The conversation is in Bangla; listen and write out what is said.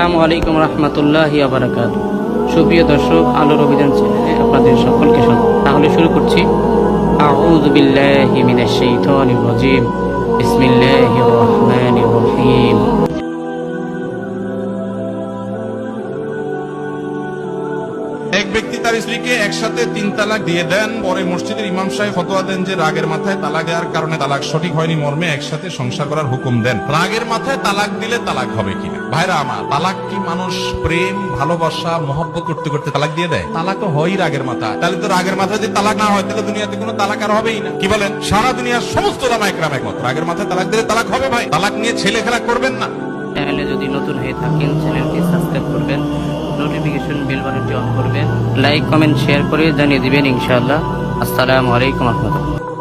আসসালামু আলাইকুম রহমতুল্লাহ আবরাকাত সুপ্রিয় দর্শক, আলোর অভিযান চ্যানেলে আপনাদের সকলকে স্বাগত। তাহলে শুরু করছি। আউযু বিল্লাহি এক ব্যক্তি তার স্ত্রীকে একসাথে তিন তালাক দিয়ে দেন। পরে মসজিদের ইমাম সাহেব ফতোয়া দেন যে রাগের মাথায় তালাক দেওয়ার কারণে তালাক সঠিক হয়নি, মর্মে একসাথে সংসার করার হুকুম দেন। রাগের মাথায় তালাক দিলে তালাক হবে কিনা? ভাইরা আমার, তালাক কি মানুষ প্রেম, ভালোবাসা, মহব্বত করতে করতে তালাক দিয়ে দেয়? তালাক তো হয়ই রাগের মাথায় তাহলে তো রাগের মাথায় যদি তালাক না হয়, তাহলে দুনিয়াতে কোনো তালাক আর হবেই না। কি বলেন? সারা দুনিয়ার সমস্ত লামা একরাম একমত। রাগের মাথায় তালাক দিলে তালাক হবে ভাই। তালাক নিয়ে ছেলে খেলা করবেন না। চ্যানেলে যদি নতুন হয়ে থাকেন, চ্যানেলটি সাবস্ক্রাইব করবেন। নোটিফিকেশন বেল বাটনটি অন করবেন। লাইক কমেন্ট শেয়ার করে জানিয়ে দিবেন ইনশাআল্লাহ। আসসালামু আলাইকুম রহমতুল্লাহ